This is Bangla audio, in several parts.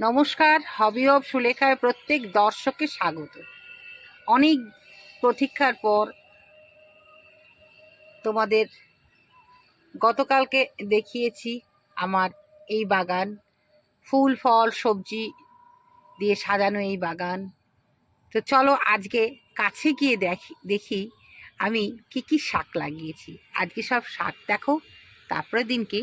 নমস্কার, হবি অফ সুলেখায় প্রত্যেক দর্শককে স্বাগত। অনেক প্রতীক্ষার পর তোমাদের গতকালকে দেখিয়েছি আমার এই বাগান। ফুল, ফল, সবজি দিয়ে সাজানো এই বাগান। তো চলো আজকে কাছে গিয়ে দেখি দেখি আমি কি কি শাক লাগিয়েছি। আজকে সব শাক দেখো তারপরে দিনকে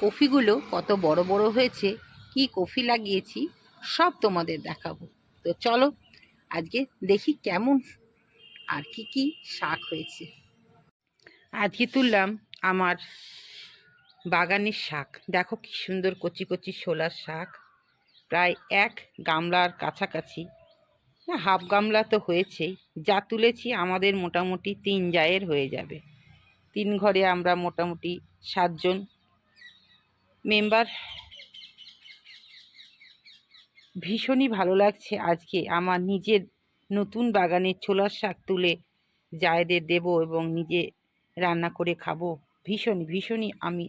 কফিগুলো কত বড় বড় হয়েছে কি কফি লাগিয়েছি, সব তোমাদের দেখাবো। তো চলো, আজকে দেখি কেমন আর কি কি শাক হয়েছে। আজকে তুললাম আমার বাগানের শাক। দেখো কি সুন্দর কচি কচি শোলার শাক। প্রায় এক গামলার কাছাকাছি। হাফ গামলা তো হয়েছেই। যা তুলেছি আমাদের মোটামুটি তিন জায়ের হয়ে যাবে। তিন ঘরে আমরা মোটামুটি সাতজন মেম্বার ভীষণই ভালো লাগছে আজকে আমার নিজের নতুন বাগানের ছোলার শাক তুলে জায়দের দেব এবং নিজে রান্না করে খাব। ভীষণ ভীষণই আমি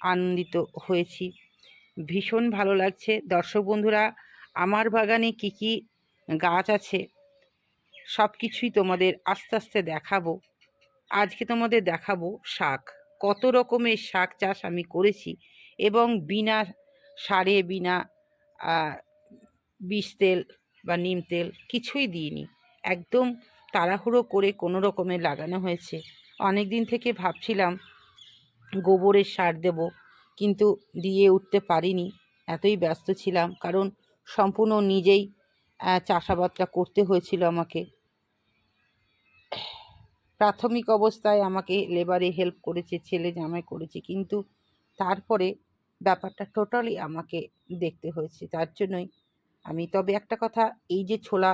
আনন্দিত হয়েছি। ভীষণ ভালো লাগছে। দর্শক বন্ধুরা, আমার বাগানে কি কি গাছ আছে সব কিছুই তোমাদের আস্তে আস্তে দেখাবো। আজকে তোমাদের দেখাবো শাক। কত রকমের শাক চাষ আমি করেছি এবং বিনা সারে, বিনা বিষ তেল বা নিম তেল কিছুই দিইনি। একদম তাড়াহুড়ো করে কোনো রকমের লাগানো হয়েছে। অনেক দিন থেকে ভাবছিলাম, গোবরের সার দেব, কিন্তু দিয়ে উঠতে পারিনি। এতই ব্যস্ত ছিলাম, কারণ সম্পূর্ণ নিজেই চাষাবাদটা করতে হয়েছিল আমাকে। প্রাথমিক অবস্থায় আমাকে লেবারে হেল্প করেছে, ছেলে জামাই করেছে, কিন্তু তারপরে ব্যাপারটা টোটালি আমাকে দেখতে হয়েছে। তার জন্যই আমি তবে একটা কথা, এই যে ছোলা,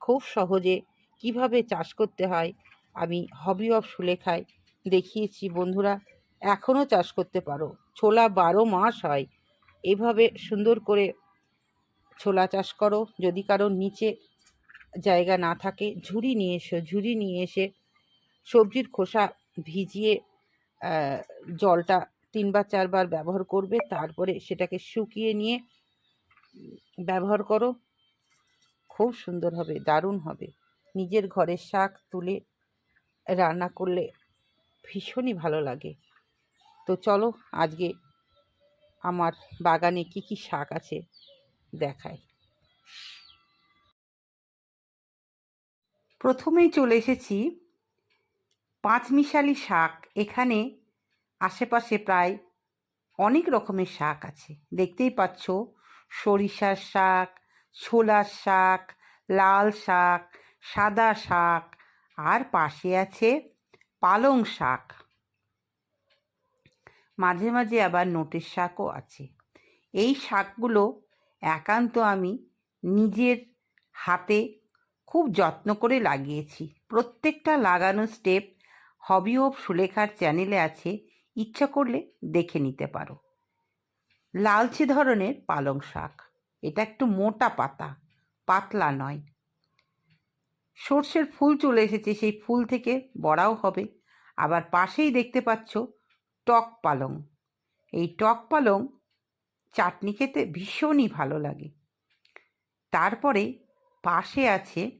খুব সহজে কীভাবে চাষ করতে হয়, আমি হবি অফ সুলেখায় দেখিয়েছি, বন্ধুরা এখনও চাষ করতে পারো। ছোলা বারো মাস হয়, এভাবে সুন্দর করে ছোলা চাষ করো, যদি কারোর নিচে জায়গা না থাকে, ঝুড়ি নিয়ে এসো, ঝুড়ি নিয়ে এসে সবজির খোসা ভিজিয়ে জলটা তিনবার, চারবার ব্যবহার করবে, তারপরে সেটাকে শুকিয়ে নিয়ে ব্যবহার করো। খুব সুন্দর হবে, দারুণ হবে। নিজের ঘরের শাক তুলে রান্না করলে ভীষণই ভালো লাগে। তো চলো আজকে আমার বাগানে কি কি শাক আছে দেখাই। প্রথমেই চলে এসেছি পাঁচমিশালি শাক। এখানে আশেপাশে প্রায় অনেক রকমের শাক আছে। দেখতেই পাচ্ছ সরিষার শাক, ছোলার শাক, লাল শাক, সাদা শাক, আর পাশে আছে পালং শাক। মাঝে মাঝে আবার নোটের শাকও আছে। এই শাকগুলো একান্ত আমি নিজের হাতে খুব যত্ন করে লাগিয়েছি। প্রত্যেকটা লাগানো স্টেপ হবি অফ সুলেখার চ্যানেলে আছে। ইচ্ছা করলে দেখে নিতে পারো। লালচে ধরনের পালং শাক। এটা একটু মোটা পাতা, পাতলা নয়। সর্ষের ফুল চলে এসেছে, সেই ফুল থেকে বড়াও হবে। আবার পাশেই দেখতে পাচ্ছ টক পালং। এই টক পালং চাটনি খেতে ভীষণই ভালো লাগে। তারপরে পাশে আছে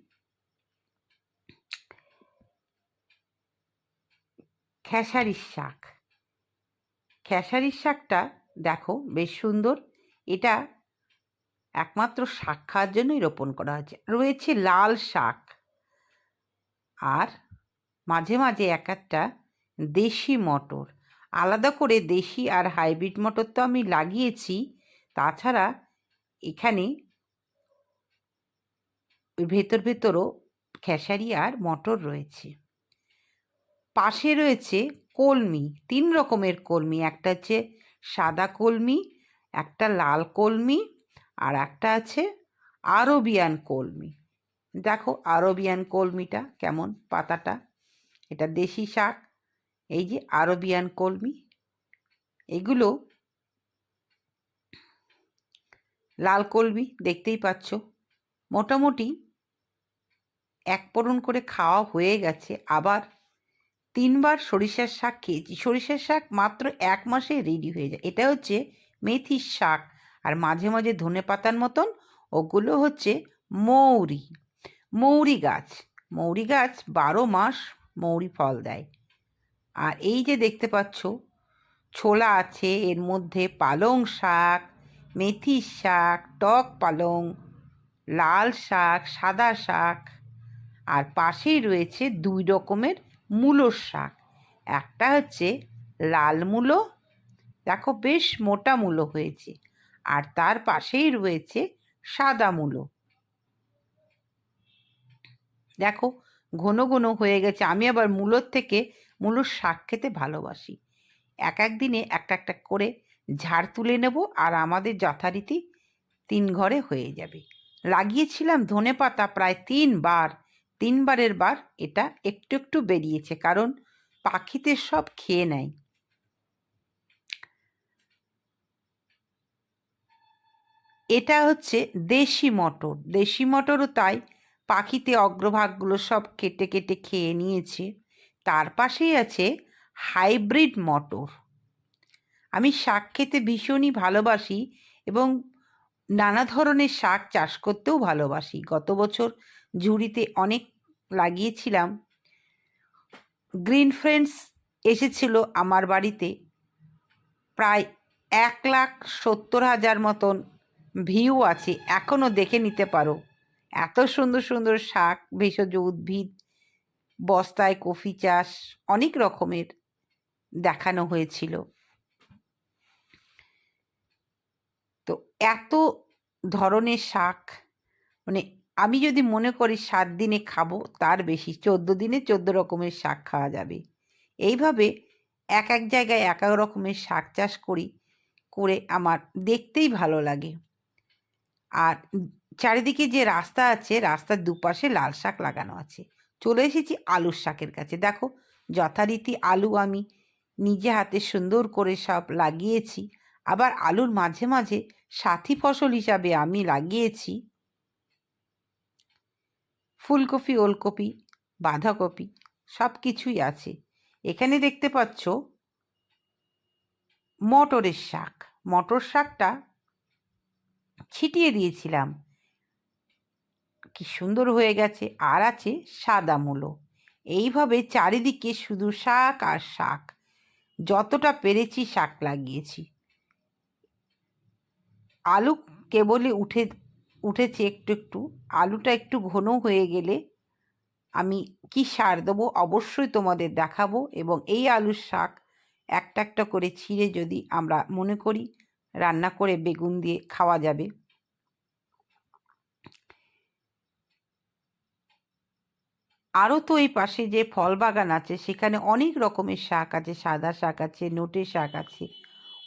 খেসারির শাক। খেসারির শাকটা দেখো বেশ সুন্দর। এটা একমাত্র শাক খাওয়ার জন্যই রোপণ করা হয়েছে। রয়েছে লাল শাক। আর মাঝে মাঝে এক একটা দেশি মটর। আলাদা করে দেশি আর হাইব্রিড মটর তো আমি লাগিয়েছি। তাছাড়া এখানে ভেতর ভেতরও খেসারি আর মটর রয়েছে। পাশে রয়েছে কলমি, তিন রকমের কলমি। একটা হচ্ছে সাদা কলমি, একটা লাল কলমি আর একটা আছে আরবিয়ান কলমি। দেখো আরবিয়ান কলমিটা কেমন পাতাটা? এটা দেশি শাক, এই যে আরবিয়ান কলমি। এগুলো লাল কলমি, দেখতেই পাচ্ছ। মোটামুটি এক পূরণ করে খাওয়া হয়ে গেছে, আবার তিনবার সরিষার শাক খেয়েছি। সরিষার শাক মাত্র এক মাসে রেডি হয়ে যায়। এটা হচ্ছে মেথির শাক আর মাঝে মাঝে ধনে পাতার মতন। ওগুলো হচ্ছে মৌরি। মৌরি গাছ। মৌরি গাছ বারো মাস মৌরি ফল দেয়। আর এই যে দেখতে পাচ্ছ, ছোলা আছে, এর মধ্যে পালং শাক, মেথি শাক, টক পালং, লাল শাক, সাদা শাক। আর পাশেই রয়েছে দুই রকমের মূলোর শাক। একটা হচ্ছে লাল মূলো। দেখো বেশ মোটা মূলো হয়েছে। আর তার পাশেই রয়েছে সাদা মূলো। দেখো ঘন ঘন হয়ে গেছে। আমি আবার মূলোর থেকে মূলোর শাক খেতে ভালোবাসি। এক এক দিনে একটা একটা করে ঝাড় তুলে নেব আর আমাদের যথারীতি তিন ঘরে হয়ে যাবে। লাগিয়েছিলাম ধনে পাতা প্রায় তিনবার। তিনবারের বার এটা একটু একটু বেরিয়েছে, কারণ পাখিতে সব খেয়ে নেয়। এটা হচ্ছে দেশি মটর। দেশি মটরও তাই, পাখিতে অগ্রভাগগুলো সব কেটে কেটে খেয়ে নিয়েছে। তার পাশেই আছে হাইব্রিড মটর। আমি শাক খেতে ভীষণই ভালোবাসি এবং নানা ধরনের শাক চাষ করতেও ভালোবাসি। গত বছর ঝুড়িতে অনেক লাগিয়েছিলাম। গ্রিন ফ্রেন্ডস এসেছিল আমার বাড়িতে। প্রায় এক লাখ সত্তর হাজার মতন ভিউ আছে। এখনও দেখে নিতে পারো। এত সুন্দর সুন্দর শাক, ভেষজ উদ্ভিদ, বস্তায় কফি চাষ, অনেক রকমের দেখানো হয়েছিল। তো এত ধরনের শাক মানে আমি যদি মনে করি সাত দিনে খাব, তার বেশি। চোদ্দ দিনে চোদ্দ রকমের শাক খাওয়া যাবে। এইভাবে এক এক জায়গায় এক এক রকমের শাক চাষ করি, করে আমার দেখতেই ভালো লাগে। আর চারিদিকে যে রাস্তা আছে, রাস্তার দুপাশে লাল শাক লাগানো আছে। চলে এসেছি আলুর শাকের কাছে। দেখো, যথারীতি আলু আমি নিজে হাতে সুন্দর করে সব লাগিয়েছি। আবার আলুর মাঝে মাঝে সাথী ফসল হিসাবে আমি লাগিয়েছি। ফুলকপি, ওলকপি, বাঁধাকপি সব কিছুই আছে। এখানে দেখতে পাচ্ছ মটরের শাক। মটর শাকটা ছিটিয়ে দিয়েছিলাম। কি সুন্দর হয়ে গেছে। আর আছে সাদা মূলো। এইভাবে চারিদিকে শুধু শাক আর শাক। যতটা পেরেছি শাক লাগিয়েছি। আলু কেবলই উঠে উঠেছে একটু একটু, আলুটা একটু ঘন হয়ে গেলে আমি কি সার দেবো অবশ্যই তোমাদের দেখাবো এবং এই আলুর শাক একটা একটা করে ছিঁড়ে যদি আমরা মনে করি রান্না করে বেগুন দিয়ে খাওয়া যাবে। আরও তো এই পাশে যে ফল বাগান আছে সেখানে অনেক রকমের শাক আছে, সাদা শাক আছে, নোটে শাক আছে,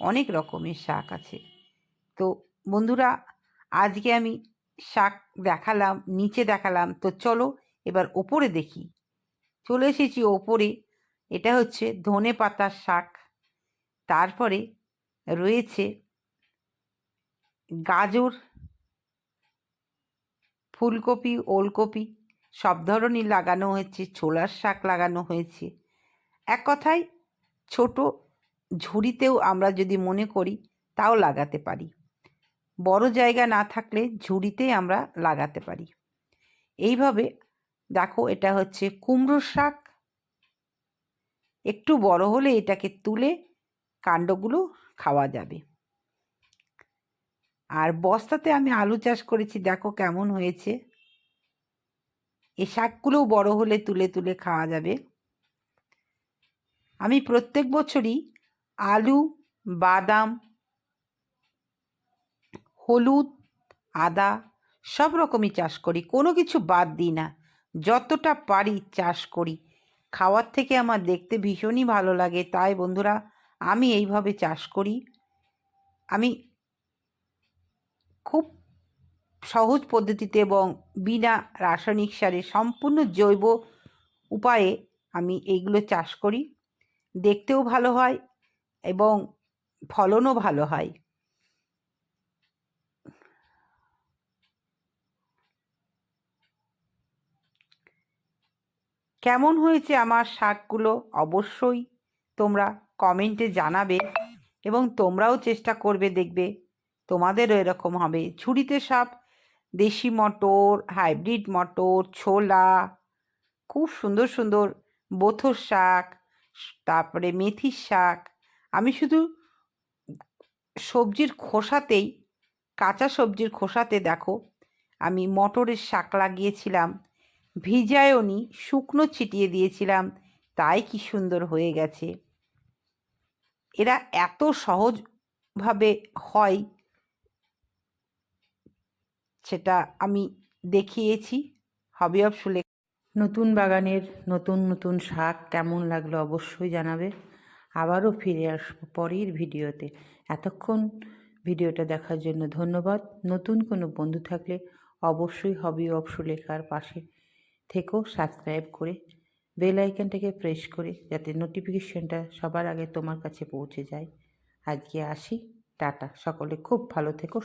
অনেক রকমের শাক আছে। তো বন্ধুরা, আজকে আমি শাক দেখালাম, নিচে দেখালাম, তো চলো এবার ওপরে দেখি। চলে এসেছি ওপরে, এটা হচ্ছে ধনে পাতার শাক। তারপরে রয়েছে গাজর, ফুলকপি, ওলকপি, সব ধরনই লাগানো হয়েছে, ছোলার শাক লাগানো হয়েছে। এক কথায়, ছোট ঝুড়িতেও আমরা যদি মনে করি, তাও লাগাতে পারি। বড় জায়গা না থাকলে ঝুড়িতে আমরা লাগাতে পারি। এইভাবে দেখো এটা হচ্ছে কুমড়ো শাক। একটু বড় হলে এটাকে তুলে কাণ্ডগুলো খাওয়া যাবে। আর বস্তাতে আমি আলু চাষ করেছি, দেখো কেমন হয়েছে। এই শাকগুলোও বড় হলে তুলে তুলে খাওয়া যাবে। আমি প্রত্যেক বছরই আলু, বাদাম হলুদ, আদা, সব রকমই চাষ করি, কোনো কিছু বাদ দিই না। যতটা পারি চাষ করি। খাওয়ার থেকে আমার দেখতে ভীষণই ভালো লাগে। তাই বন্ধুরা, আমি এইভাবে চাষ করি। আমি খুব সহজ পদ্ধতিতে এবং বিনা রাসায়নিক সারে সম্পূর্ণ জৈব উপায়ে আমি এইগুলো চাষ করি। দেখতেও ভালো হয় এবং ফলনও ভালো হয়। কেমন হয়েছে আমার শাকগুলো? অবশ্যই তোমরা কমেন্টে জানাবে এবং তোমরাও চেষ্টা করবে দেখবে তোমাদেরও এরকম হবে। ঝুড়িতে সব দেশি মটর, হাইব্রিড মটর, ছোলা, খুব সুন্দর সুন্দর বোথর শাক, তারপরে মেথির শাক। আমি শুধু সবজির খোসাতেই, কাঁচা সবজির খোসাতে দেখো, আমি মটরের শাক লাগিয়েছিলাম। ভিজায়নি, শুকনো ছিটিয়ে দিয়েছিলাম। তাই কি সুন্দর হয়ে গেছে। এরা এত সহজভাবে হয় সেটা আমি দেখিয়েছি। হবি অফ নতুন বাগানের নতুন নতুন শাক কেমন লাগল অবশ্যই জানাবে। আবারও ফিরে আসব পরের ভিডিওতে। এতক্ষণ ভিডিওটা দেখার জন্য ধন্যবাদ। নতুন কোনো বন্ধু থাকলে অবশ্যই হবি অফ সুলেখার পাশে থেকেও সাবস্ক্রাইব করে বেল আইকনটাকে প্রেস করে যাতে নোটিফিকেশনটা সবার আগে তোমার কাছে পৌঁছে যায়। আজকে আসি, টাটা, সকলে খুব ভালো থেকো